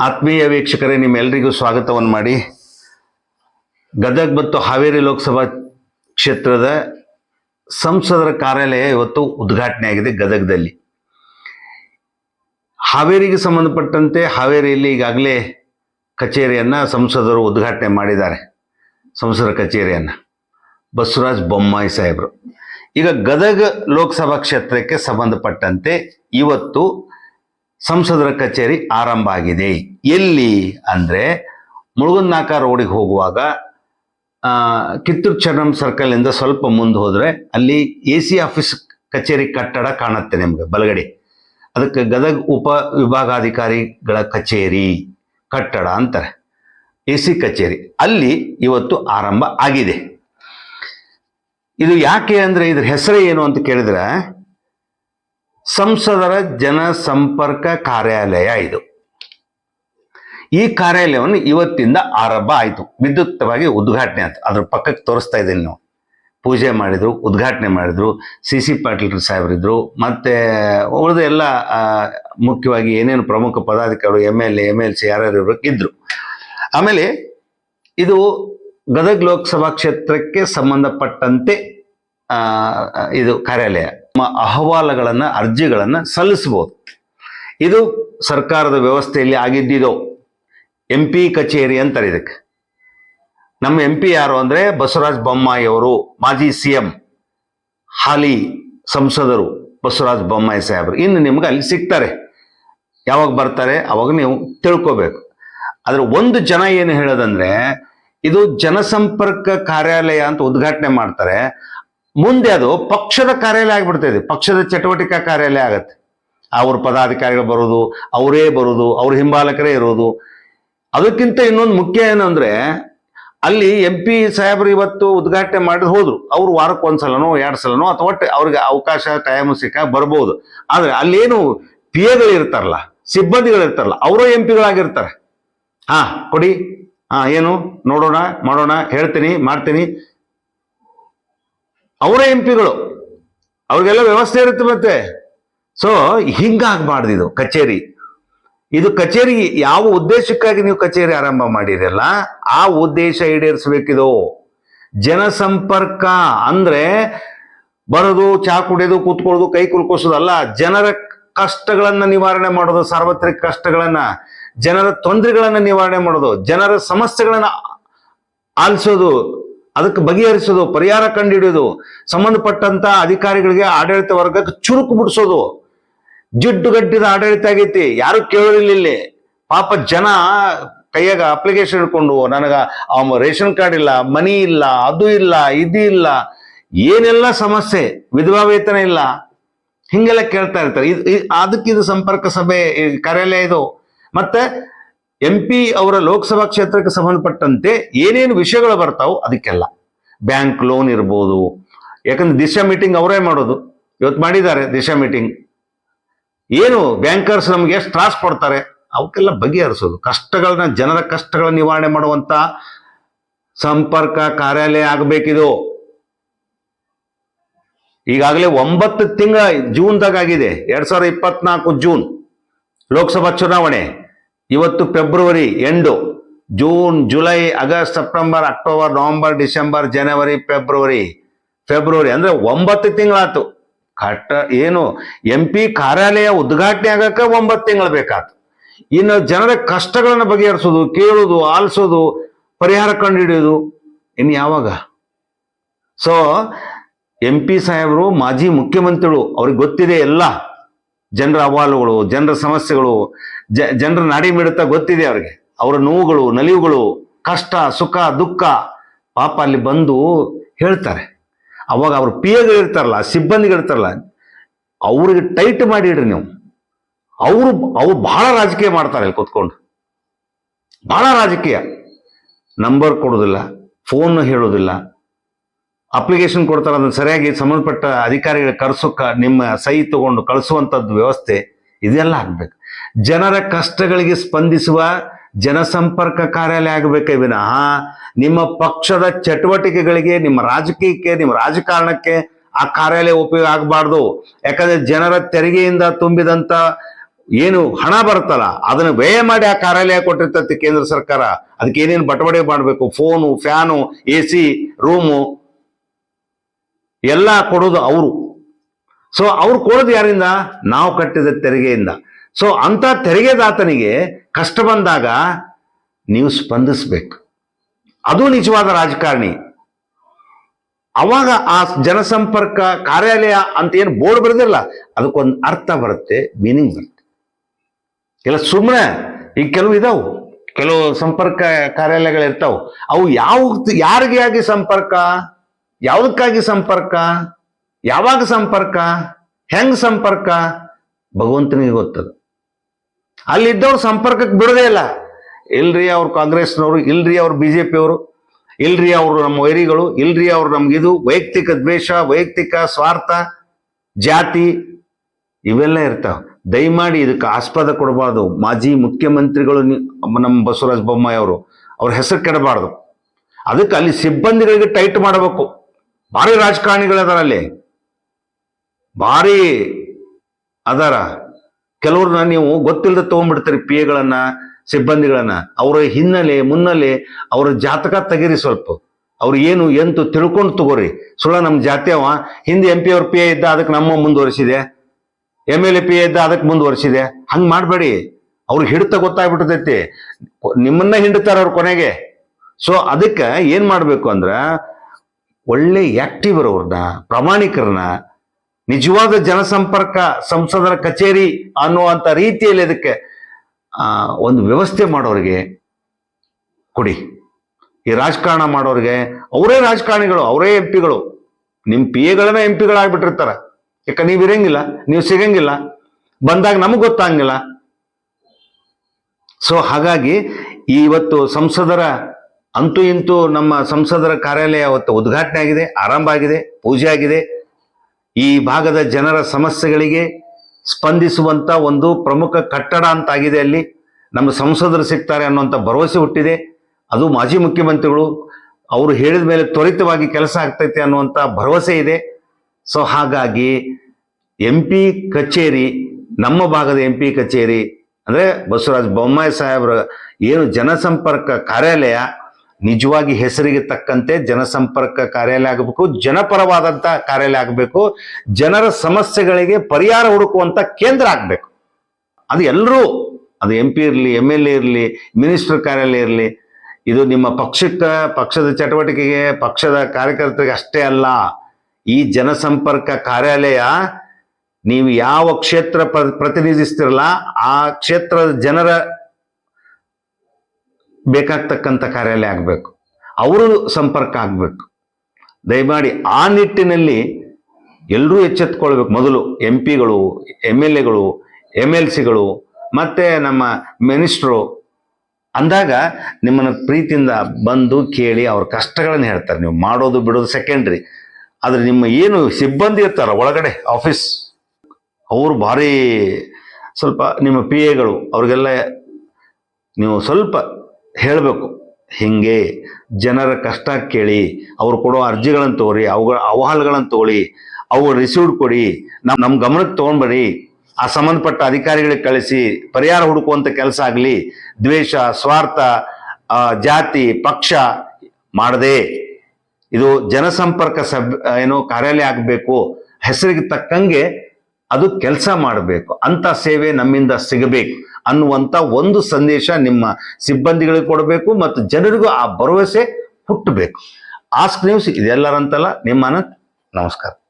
ಆತ್ಮೀಯ ವೀಕ್ಷಕರೇ ನಿಮ್ಮೆಲ್ಲರಿಗೂ ಸ್ವಾಗತವನ್ನು ಮಾಡಿ. ಗದಗ್ ಮತ್ತು ಹಾವೇರಿ ಲೋಕಸಭಾ ಕ್ಷೇತ್ರದ ಸಂಸದರ ಕಾರ್ಯಾಲಯ ಇವತ್ತು ಉದ್ಘಾಟನೆ ಆಗಿದೆ ಗದಗದಲ್ಲಿ. ಹಾವೇರಿಗೆ ಸಂಬಂಧಪಟ್ಟಂತೆ ಹಾವೇರಿಯಲ್ಲಿ ಈಗಾಗಲೇ ಕಚೇರಿಯನ್ನು ಸಂಸದರು ಉದ್ಘಾಟನೆ ಮಾಡಿದ್ದಾರೆ. ಸಂಸದರ ಕಚೇರಿಯನ್ನು. ಬಸವರಾಜ್ ಬೊಮ್ಮಾಯಿ ಸಾಹೇಬರು. ಈಗ ಗದಗ ಲೋಕಸಭಾ ಕ್ಷೇತ್ರಕ್ಕೆ ಸಂಬಂಧಪಟ್ಟಂತೆ ಇವತ್ತು ಸಂಸದರ ಕಚೇರಿ ಆರಂಭ ಆಗಿದೆ. ಎಲ್ಲಿ ಅಂದರೆ ಮುಳುಗುನ್ನಾಕ ರೋಡಿಗೆ ಹೋಗುವಾಗ ಕಿತ್ತೂರು ಚನ್ನಂ ಸರ್ಕಲ್ನಿಂದ ಸ್ವಲ್ಪ ಮುಂದೆ ಹೋದರೆ ಅಲ್ಲಿ ಎ ಸಿ ಆಫೀಸ್ ಕಚೇರಿ ಕಟ್ಟಡ ಕಾಣುತ್ತೆ ನಿಮಗೆ ಬಲಗಡೆ. ಅದಕ್ಕೆ ಗದಗ ಉಪ ವಿಭಾಗಾಧಿಕಾರಿಗಳ ಕಚೇರಿ ಕಟ್ಟಡ ಅಂತಾರೆ. ಎ ಸಿ ಕಚೇರಿ. ಅಲ್ಲಿ ಇವತ್ತು ಆರಂಭ ಆಗಿದೆ. ಇದು ಯಾಕೆ ಅಂದರೆ ಇದ್ರ ಹೆಸರು ಏನು ಅಂತ ಕೇಳಿದ್ರೆ ಸಂಸದರ ಜನಸಂಪರ್ಕ ಕಾರ್ಯಾಲಯ ಇದು. ಈ ಕಾರ್ಯಾಲಯವನ್ನು ಇವತ್ತಿಂದ ಆರಂಭ ಆಯಿತು. ವಿದ್ಯುಕ್ತವಾಗಿ ಉದ್ಘಾಟನೆ ಆಯ್ತು. ಅದ್ರ ಪಕ್ಕಕ್ಕೆ ತೋರಿಸ್ತಾ ಇದ್ದೀನಿ ನಾವು. ಪೂಜೆ ಮಾಡಿದ್ರು, ಉದ್ಘಾಟನೆ ಮಾಡಿದ್ರು, ಸಿ ಸಿ ಪಾಟೀಲ್ ಸಾಹೇಬರಿದ್ರು, ಮತ್ತೆ ಉಳಿದ ಎಲ್ಲ ಮುಖ್ಯವಾಗಿ ಏನೇನು ಪ್ರಮುಖ ಪದಾಧಿಕಾರಿಗಳು M L A M L C ಯಾರ್ಯಾರು ಇದ್ದರು ಆಮೇಲೆ ಇದು ಗದಗ ಲೋಕಸಭಾ ಕ್ಷೇತ್ರಕ್ಕೆ ಸಂಬಂಧಪಟ್ಟಂತೆ ಇದು ಕಾರ್ಯಾಲಯ. ನಮ್ಮ ಅಹವಾಲುಗಳನ್ನು, ಅರ್ಜಿಗಳನ್ನು ಸಲ್ಲಿಸ್ಬೋದು. ಇದು ಸರ್ಕಾರದ ವ್ಯವಸ್ಥೆಯಲ್ಲಿ ಆಗಿದ್ದಿದೋ ಎಂ ಪಿ ಕಚೇರಿ ಅಂತಾರೆ ಇದಕ್ಕೆ. ನಮ್ಮ ಎಂ ಪಿ ಯಾರು ಅಂದರೆ ಬಸವರಾಜ ಬೊಮ್ಮಾಯಿಯವರು ಮಾಜಿ ಸಿ ಎಂ ಹಾಲಿ ಸಂಸದರು ಬಸವರಾಜ ಬೊಮ್ಮಾಯಿ ಸಾಹೇಬರು. ಇನ್ನು ನಿಮ್ಗೆ ಅಲ್ಲಿ ಸಿಗ್ತಾರೆ. ಯಾವಾಗ ಬರ್ತಾರೆ ಅವಾಗ ನೀವು ತಿಳ್ಕೋಬೇಕು. ಆದರೆ ಒಂದು ಜನ ಏನು ಹೇಳೋದಂದ್ರೆ, ಇದು ಜನಸಂಪರ್ಕ ಕಾರ್ಯಾಲಯ ಅಂತ ಉದ್ಘಾಟನೆ ಮಾಡ್ತಾರೆ. ಮುಂದೆ ಅದು ಪಕ್ಷದ ಕಾರ್ಯಾಲಯ ಆಗಿಬಿಡ್ತಾ ಇದೆ. ಪಕ್ಷದ ಚಟುವಟಿಕಾ ಕಾರ್ಯಾಲಯ ಆಗತ್ತೆ. ಅವ್ರ ಪದಾಧಿಕಾರಿಗಳು ಬರೋದು, ಅವರೇ ಬರೋದು, ಅವ್ರ ಹಿಂಬಾಲಕರೇ ಇರೋದು. ಅದಕ್ಕಿಂತ ಇನ್ನೊಂದು ಮುಖ್ಯ ಏನು ಅಂದ್ರೆ, ಅಲ್ಲಿ ಎಂ ಪಿ ಸಾಹೇಬರು ಇವತ್ತು ಉದ್ಘಾಟನೆ ಮಾಡಿ ಹೋದ್ರು. ಅವ್ರು ವಾರಕ್ಕೆ ಒಂದ್ಸಲನೋ, ಎರಡು ಸಲನೋ ಅಥವಾ ಒಟ್ಟು ಅವ್ರಿಗೆ ಅವಕಾಶ ಟೈಮ್ ಸಿಕ್ಕ ಬರ್ಬೋದು. ಆದ್ರೆ ಅಲ್ಲೇನು ಪಿ ಎಗಳು ಇರ್ತಾರಲ್ಲ ಸಿಬ್ಬಂದಿಗಳು ಇರ್ತಾರಲ್ಲ ಅವರು ಎಂ ಪಿಗಳಾಗಿರ್ತಾರೆ. ಹಾ, ಕೊಡಿ. ಹಾ, ಏನು? ನೋಡೋಣ, ಮಾಡೋಣ, ಹೇಳ್ತೀನಿ, ಮಾಡ್ತೀನಿ. ಅವರೇ ಎಂ ಪಿಗಳು ಅವ್ರಿಗೆಲ್ಲ ವ್ಯವಸ್ಥೆ ಇರುತ್ತೆ ಮತ್ತೆ. ಸೊ ಹಿಂಗಾಗಬಾರ್ದು ಇದು ಕಚೇರಿ. ಇದು ಕಚೇರಿ ಯಾವ ಉದ್ದೇಶಕ್ಕಾಗಿ ನೀವು ಕಚೇರಿ ಆರಂಭ ಮಾಡಿರಲ್ಲ ಆ ಉದ್ದೇಶ ಈಡೇರಿಸಬೇಕಿದು. ಜನಸಂಪರ್ಕ ಅಂದ್ರೆ ಬರೋದು, ಚಾ ಕುಡಿಯೋದು, ಕೂತ್ಕೊಳ್ಳೋದು, ಕೈ ಕುಲ್ಕೋಸೋದಲ್ಲ ಜನರ ಕಷ್ಟಗಳನ್ನ ನಿವಾರಣೆ ಮಾಡೋದು, ಸಾರ್ವತ್ರಿಕ ಕಷ್ಟಗಳನ್ನ, ಜನರ ತೊಂದರೆಗಳನ್ನ ನಿವಾರಣೆ ಮಾಡೋದು, ಜನರ ಸಮಸ್ಯೆಗಳನ್ನ ಆಲಿಸೋದು ಅದಕ್ಕೆ ಬಗೆಹರಿಸೋದು, ಪರಿಹಾರ ಕಂಡುಹಿಡಿಯೋದು, ಸಂಬಂಧಪಟ್ಟಂತ ಅಧಿಕಾರಿಗಳಿಗೆ ಆಡಳಿತ ವರ್ಗಕ್ಕೆ ಚುರುಕು ಬಿಡಿಸೋದು. ಜಿಡ್ಡುಗಟ್ಟಿದ ಆಡಳಿತ ಆಗೈತಿ. ಯಾರು ಕೇಳಿರಲಿಲ್ಲ ಇಲ್ಲಿ. ಪಾಪ ಜನ ಕೈಯಾಗ ಅಪ್ಲಿಕೇಶನ್ ಇಟ್ಕೊಂಡು ನನಗ ರೇಷನ್ ಕಾರ್ಡ್ ಇಲ್ಲ, ಮನಿ ಇಲ್ಲ, ಅದು ಇಲ್ಲ, ಇದು ಇಲ್ಲ, ಏನೆಲ್ಲ ಸಮಸ್ಯೆ, ವಿಧವಾ ವೇತನ ಇಲ್ಲ. ಹಿಂಗೆಲ್ಲ ಕೇಳ್ತಾ ಇರ್ತಾರೆ. ಅದಕ್ಕೆ ಇದು ಸಂಪರ್ಕ ಸಭೆ ಕಾರ್ಯಾಲಯ ಇದು. ಮತ್ತೆ ಎಂ ಪಿ ಅವರ ಲೋಕಸಭಾ ಕ್ಷೇತ್ರಕ್ಕೆ ಸಂಬಂಧಪಟ್ಟಂತೆ ಏನೇನು ವಿಷಯಗಳು ಬರ್ತಾವೋ ಅದಕ್ಕೆಲ್ಲ. ಬ್ಯಾಂಕ್ ಲೋನ್ ಇರ್ಬೋದು. ಯಾಕಂದ್ರೆ ದಿಶಾ ಮೀಟಿಂಗ್ ಅವರೇ ಮಾಡೋದು. ಇವತ್ತು ಮಾಡಿದ್ದಾರೆ ದಿಶಾ ಮೀಟಿಂಗ್. ಏನು ಬ್ಯಾಂಕರ್ಸ್ ನಮ್ಗೆ ಎಷ್ಟು ತ್ರಾಸ ಕೊಡ್ತಾರೆ ಅವಕ್ಕೆಲ್ಲ ಬಗೆಹರಿಸೋದು. ಕಷ್ಟಗಳನ್ನ ಜನರ ಕಷ್ಟಗಳ ನಿವಾರಣೆ ಮಾಡುವಂತ ಸಂಪರ್ಕ ಕಾರ್ಯಾಲಯ ಆಗಬೇಕಿದು. ಈಗಾಗಲೇ ಒಂಬತ್ತು ತಿಂಗಳ ಜೂನ್ದಾಗ ಆಗಿದೆ. ಎರಡ್ ಸಾವಿರದ ಇಪ್ಪತ್ನಾಲ್ಕು ಜೂನ್ ಲೋಕಸಭಾ ಚುನಾವಣೆ. ಇವತ್ತು February end June, July, August, September, October, November, December, ಜನವರಿ, ಫೆಬ್ರವರಿ. ಫೆಬ್ರವರಿ ಅಂದ್ರೆ ಒಂಬತ್ತು ತಿಂಗಳಾತು ಕಟ್ಟ, ಏನು, ಎಂ ಪಿ ಕಾರ್ಯಾಲಯ ಉದ್ಘಾಟನೆ ಆಗಕ್ಕೆ ಒಂಬತ್ತು ತಿಂಗಳು ಬೇಕಾತು ಇನ್ನು ಜನರ ಕಷ್ಟಗಳನ್ನು ಬಗೆಹರಿಸೋದು, ಕೇಳೋದು, ಆಲಿಸೋದು, ಪರಿಹಾರ ಕಂಡುಹಿಡಿಯೋದು, ಇನ್ನು ಯಾವಾಗ? ಸೊ ಎಂ ಪಿ ಸಾಹೇಬರು, ಮಾಜಿ ಮುಖ್ಯಮಂತ್ರಿಗಳು, ಅವ್ರಿಗೆ ಗೊತ್ತಿದೆ ಎಲ್ಲ. ಜನರ ಅಹವಾಲುಗಳು, ಜನರ ಸಮಸ್ಯೆಗಳು, ಜ, ಜನರ ನಾಡಿ ಮಿಡಿತ ಗೊತ್ತಿದೆ ಅವ್ರಿಗೆ. ಅವರ ನೋವುಗಳು, ನಲಿವುಗಳು, ಕಷ್ಟ, ಸುಖ, ದುಃಖ ಪಾಪ ಅಲ್ಲಿ ಬಂದು ಹೇಳ್ತಾರೆ. ಅವಾಗ ಅವ್ರ ಇರ್ತಾರಲ್ಲ ಸಿಬ್ಬಂದಿಗಳಿರ್ತಾರಲ್ಲ ಅವ್ರಿಗೆ ಟೈಟ್ ಮಾಡಿ ಇಡ್ರಿ ನೀವು. ಅವರು, ಅವ್ರು ಬಹಳ ರಾಜಕೀಯ ಮಾಡ್ತಾರೆ ಅಲ್ಲಿ ಕೂತ್ಕೊಂಡು. ಬಹಳ ರಾಜಕೀಯ. ನಂಬರ್ ಕೊಡೋದಿಲ್ಲ ಫೋನ್ ಹೇಳೋದಿಲ್ಲ. ಅಪ್ಲಿಕೇಶನ್ ಕೊಡ್ತಾರೆ, ಅದನ್ನು ಸರಿಯಾಗಿ ಸಂಬಂಧಪಟ್ಟ ಅಧಿಕಾರಿಗಳ ಕರ್ಸೋಕ ನಿಮ್ಮ ಸಹಿ ತಗೊಂಡು ಕಳಿಸುವಂಥದ್ದು ವ್ಯವಸ್ಥೆ ಇದೆಲ್ಲ ಆಗ್ಬೇಕು. ಜನರ ಕಷ್ಟಗಳಿಗೆ ಸ್ಪಂದಿಸುವ ಜನಸಂಪರ್ಕ ಕಾರ್ಯಾಲಯ ಆಗಬೇಕೇ ವಿನಃ ನಿಮ್ಮ ಪಕ್ಷದ ಚಟುವಟಿಕೆಗಳಿಗೆ, ನಿಮ್ಮ ರಾಜಕೀಯಕ್ಕೆ, ನಿಮ್ಮ ರಾಜಕಾರಣಕ್ಕೆ ಆ ಕಾರ್ಯಾಲಯ ಉಪಯೋಗ ಆಗಬಾರ್ದು. ಯಾಕಂದ್ರೆ ಜನರ ತೆರಿಗೆಯಿಂದ ತುಂಬಿದಂತ ಏನು ಹಣ ಬರುತ್ತಲ್ಲ, ಅದನ್ನು ವ್ಯಯ ಮಾಡಿ ಆ ಕಾರ್ಯಾಲಯ ಕೊಟ್ಟಿರ್ತೈತಿ ಕೇಂದ್ರ ಸರ್ಕಾರ. ಅದಕ್ಕೆ ಏನೇನು ಬಟವಡೆ ಮಾಡಬೇಕು? Phone, fan A C room ಎಲ್ಲ ಕೊಡೋದು ಅವರು. ಸೊ ಅವ್ರು ಕೊಡೋದು ಯಾರಿಂದ? ನಾವು ಕಟ್ಟಿದ ತೆರಿಗೆಯಿಂದ. ಸೊ ಅಂತ ತೆರಿಗೆದಾತನಿಗೆ ಕಷ್ಟ ಬಂದಾಗ ನೀವು ಸ್ಪಂದಿಸ್ಬೇಕು. ಅದು ನಿಜವಾದ ರಾಜಕಾರಣಿ. ಅವಾಗ ಆ ಜನಸಂಪರ್ಕ ಕಾರ್ಯಾಲಯ ಅಂತ ಏನು ಬೋರ್ಡ್ ಬರೋದಿಲ್ಲ. ಅದಕ್ಕೊಂದು ಅರ್ಥ ಬರುತ್ತೆ, ಮೀನಿಂಗ್ ಬರುತ್ತೆ. ಇಲ್ಲ ಸುಮ್ಮನೆ ಈಗ ಕೆಲವು ಇದಾವು. ಕೆಲವು ಸಂಪರ್ಕ ಕಾರ್ಯಾಲಯಗಳಿರ್ತಾವೆ. ಅವು ಯಾವ ಆಗಿ ಸಂಪರ್ಕ? ಯಾವುದಕ್ಕಾಗಿ ಸಂಪರ್ಕ? ಯಾವಾಗ ಸಂಪರ್ಕ? ಹೆಂಗ್ ಸಂಪರ್ಕ? ಭಗವಂತನಿಗೆ ಗೊತ್ತದ. ಅಲ್ಲಿದ್ದವ್ರು ಸಂಪರ್ಕಕ್ಕೆ ಬಿಡೋದೇ ಇಲ್ಲ. ಇಲ್ರಿ ಅವ್ರು ಕಾಂಗ್ರೆಸ್ನವರು, ಇಲ್ರಿ ಅವ್ರು ಬಿ ಜೆ ಪಿಯವರು ಇಲ್ರಿ ಅವರು ನಮ್ಮ ವೈರಿಗಳು, ಇಲ್ರಿ ಅವ್ರು ಇದು ವೈಯಕ್ತಿಕ ದ್ವೇಷ, ವೈಯಕ್ತಿಕ ಸ್ವಾರ್ಥ, ಜಾತಿ, ಇವೆಲ್ಲ ಇರ್ತಾವ. ದಯಮಾಡಿ ಇದಕ್ಕೆ ಆಸ್ಪದ ಕೊಡಬಾರ್ದು. ಮಾಜಿ ಮುಖ್ಯಮಂತ್ರಿಗಳು ನಮ್ಮ ಬಸವರಾಜ ಬೊಮ್ಮಾಯಿ ಅವರು, ಅವ್ರ ಹೆಸರು ಕೆಡಬಾರ್ದು. ಅದಕ್ಕೆ ಅಲ್ಲಿ ಸಿಬ್ಬಂದಿಗಳಿಗೆ ಟೈಟ್ ಮಾಡಬೇಕು. ಭಾರಿ ರಾಜಕಾರಣಿಗಳದಾರ ಅಲ್ಲಿ. ಭಾರಿ ಅದಾರ. ಕೆಲವ್ರನ್ನ ನೀವು ಗೊತ್ತಿಲ್ಲದೆ ತಗೊಂಡ್ಬಿಡ್ತೀರಿ ಪಿ ಎಗಳನ್ನ ಸಿಬ್ಬಂದಿಗಳನ್ನ. ಅವರ ಹಿನ್ನೆಲೆ, ಮುನ್ನೆಲೆ ಅವರ ಜಾತಕ ತೆಗೀರಿ ಸ್ವಲ್ಪ. ಅವ್ರು ಏನು ಎಂತು ತಿಳ್ಕೊಂಡು ತಗೋರಿ. ಸುಳ್ಳ ನಮ್ಮ ಜಾತಿ ಅವ. ಹಿಂದೆ ಎಂ ಪಿ ಅವ್ರ ಪಿ ಎ ಇದ್ದ ಅದಕ್ಕೆ ನಮ್ಮ ಮುಂದುವರಿಸಿದೆ. M L A P A ಇದ್ದ ಅದಕ್ಕೆ ಮುಂದುವರಿಸಿದೆ. ಹಂಗ್ ಮಾಡಬೇಡಿ. ಅವ್ರಿಗೆ ಹಿಡಿತ ಗೊತ್ತಾಗ್ಬಿಟ್ಟತೈತಿ. ನಿಮ್ಮನ್ನ ಹಿಂಡ್ತಾರ ಅವ್ರ ಕೊನೆಗೆ. ಸೊ ಅದಕ್ಕೆ ಏನ್ ಮಾಡ್ಬೇಕು ಅಂದ್ರ ಒಳ್ಳೆ ಆಕ್ಟಿವ್ ಇರೋರ್ನ, ಪ್ರಾಮಾಣಿಕರನ್ನ, ನಿಜವಾದ ಜನಸಂಪರ್ಕ ಸಂಸದರ ಕಚೇರಿ ಅನ್ನುವಂಥ ರೀತಿಯಲ್ಲಿ ಅದಕ್ಕೆ ಒಂದು ವ್ಯವಸ್ಥೆ ಮಾಡೋರಿಗೆ ಕೊಡಿ. ಈ ರಾಜಕಾರಣ ಮಾಡೋರಿಗೆ, ಅವರೇ ರಾಜಕಾರಣಿಗಳು, ಅವರೇ ಎಂ ಪಿಗಳು ನಿಮ್ಮ ಪಿ ಎಗಳನ್ನ ಎಂ ಪಿಗಳಾಗ್ಬಿಟ್ಟಿರ್ತಾರ ಯಾಕ ನೀವು ಇರಂಗಿಲ್ಲ, ನೀವು ಸಿಗಂಗಿಲ್ಲ, ಬಂದಾಗ ನಮಗೆ ಗೊತ್ತಾಗಂಗಿಲ್ಲ. ಸೊ ಹಾಗಾಗಿ ಇವತ್ತು ಸಂಸದರ ಅಂತೂ ಇಂತೂ ನಮ್ಮ ಸಂಸದರ ಕಾರ್ಯಾಲಯ ಅವತ್ತು ಉದ್ಘಾಟನೆ ಆಗಿದೆ, ಆರಂಭ ಆಗಿದೆ, ಪೂಜೆ ಆಗಿದೆ. ಈ ಭಾಗದ ಜನರ ಸಮಸ್ಯೆಗಳಿಗೆ ಸ್ಪಂದಿಸುವಂತ ಒಂದು ಪ್ರಮುಖ ಕಟ್ಟಡ ಅಂತಾಗಿದೆ ಅಲ್ಲಿ. ನಮ್ಮ ಸಂಸದರು ಸಿಗ್ತಾರೆ ಅನ್ನುವಂಥ ಭರವಸೆ ಹುಟ್ಟಿದೆ. ಅದು ಮಾಜಿ ಮುಖ್ಯಮಂತ್ರಿಗಳು ಅವರು ಹೇಳಿದ ಮೇಲೆ ತ್ವರಿತವಾಗಿ ಕೆಲಸ ಆಗ್ತೈತೆ ಅನ್ನುವಂಥ ಭರವಸೆ ಇದೆ. ಸೊ ಹಾಗಾಗಿ ಎಂ ಪಿ ಕಚೇರಿ, ನಮ್ಮ ಭಾಗದ ಎಂ ಕಚೇರಿ, ಅಂದರೆ ಬಸವರಾಜ ಬೊಮ್ಮಾಯಿ ಸಾಹೇಬ್ರ ಏನು ಜನಸಂಪರ್ಕ ಕಾರ್ಯಾಲಯ ನಿಜವಾಗಿ ಹೆಸರಿಗೆ ತಕ್ಕಂತೆ ಜನಸಂಪರ್ಕ ಕಾರ್ಯಾಲಯ ಆಗಬೇಕು ಜನಪರವಾದಂಥ ಕಾರ್ಯಾಲಯ ಆಗಬೇಕು, ಜನರ ಸಮಸ್ಯೆಗಳಿಗೆ ಪರಿಹಾರ ಹುಡುಕುವಂಥ ಕೇಂದ್ರ ಆಗಬೇಕು. ಅದು ಎಲ್ಲರೂ ಅದು ಎಂ ಪಿ ಇರಲಿ ಎಂ ಎಲ್ ಎ ಇರಲಿ ಮಿನಿಸ್ಟರ್ ಕಾರ್ಯಾಲಯ ಇರಲಿ, ಇದು ನಿಮ್ಮ ಪಕ್ಷಕ್ಕೆ, ಪಕ್ಷದ ಚಟುವಟಿಕೆಗೆ, ಪಕ್ಷದ ಕಾರ್ಯಕರ್ತರಿಗೆ ಅಷ್ಟೇ ಅಲ್ಲ, ಈ ಜನಸಂಪರ್ಕ ಕಾರ್ಯಾಲಯ ನೀವು ಯಾವ ಕ್ಷೇತ್ರ ಪ್ರ- ಪ್ರತಿನಿಧಿಸ್ತಿರಲ್ಲ, ಆ ಕ್ಷೇತ್ರದ ಜನರ ಬೇಕಾಗ್ತಕ್ಕಂಥ ಕಾರ್ಯಾಲಯ ಆಗಬೇಕು. ಅವರು ಸಂಪರ್ಕ ಆಗಬೇಕು. ದಯಮಾಡಿ ಆ ನಿಟ್ಟಿನಲ್ಲಿ ಎಲ್ಲರೂ ಎಚ್ಚೆತ್ಕೊಳ್ಬೇಕು. ಮೊದಲು ಎಂ ಪಿಗಳು ಎಂ ಎಲ್ ಎಗಳು ಎಂ ಎಲ್ ಸಿಗಳು ಮತ್ತು ನಮ್ಮ ಮಿನಿಸ್ಟ್ರು ಅಂದಾಗ ನಿಮ್ಮನ್ನು ಪ್ರೀತಿಯಿಂದ ಬಂದು ಕೇಳಿ ಅವ್ರ ಕಷ್ಟಗಳನ್ನು ಹೇಳ್ತಾರೆ. ನೀವು ಮಾಡೋದು ಬಿಡೋದು ಸೆಕೆಂಡ್ರಿ ಆದರೆ ನಿಮ್ಮ ಏನು ಸಿಬ್ಬಂದಿ ಇರ್ತಾರ ಒಳಗಡೆ ಆಫೀಸ್ ಅವರು ಭಾರಿ ಸ್ವಲ್ಪ ನಿಮ್ಮ ಪಿ ಎಗಳು ಅವ್ರಿಗೆಲ್ಲ ನೀವು ಸ್ವಲ್ಪ ಹೇಳಬೇಕು. ಹಿಂಗೆ ಜನರ ಕಷ್ಟ ಕೇಳಿ, ಅವ್ರು ಕೊಡೋ ಅರ್ಜಿಗಳನ್ನು ತಗೋರಿ ಅವುಗಳ ಅಹವಾಲುಗಳನ್ನು ತಗೊಳ್ಳಿ ಅವು ರಿಸೀವ್ಡ್ ಕೊಡಿ ನಮ್ಮ ನಮ್ಮ ಗಮನಕ್ಕೆ ತೊಗೊಂಡ್ಬರಿ ಆ ಸಂಬಂಧಪಟ್ಟ ಅಧಿಕಾರಿಗಳಿಗೆ ಕಳಿಸಿ, ಪರಿಹಾರ ಹುಡುಕುವಂಥ ಕೆಲಸ ಆಗಲಿ, ದ್ವೇಷ, ಸ್ವಾರ್ಥ ಜಾತಿ, ಪಕ್ಷ ಮಾಡದೆ. ಇದು ಜನಸಂಪರ್ಕ ಸಬ್ ಏನು ಕಾರ್ಯಾಲಯ ಆಗಬೇಕು, ಹೆಸರಿಗೆ ತಕ್ಕಂಗೆ ಅದು ಕೆಲಸ ಮಾಡಬೇಕು. ಅಂಥ ಸೇವೆ ನಮ್ಮಿಂದ ಸಿಗಬೇಕು. ಅನ್ನುವಂತ ಒಂದು ಸಂದೇಶ ನಿಮ್ಮ ಸಿಬ್ಬಂದಿಗಳಿಗೆ ಕೊಡಬೇಕು ಮತ್ತು ಜನರಿಗೂ ಆ ಭರವಸೆ ಹುಟ್ಟಬೇಕು. ಆಸ್ಕ್ ನ್ಯೂಸ್ ಇದೆಲ್ಲರಂತಲ್ಲ ನಿಮ್ಮ ನಮಸ್ಕಾರ.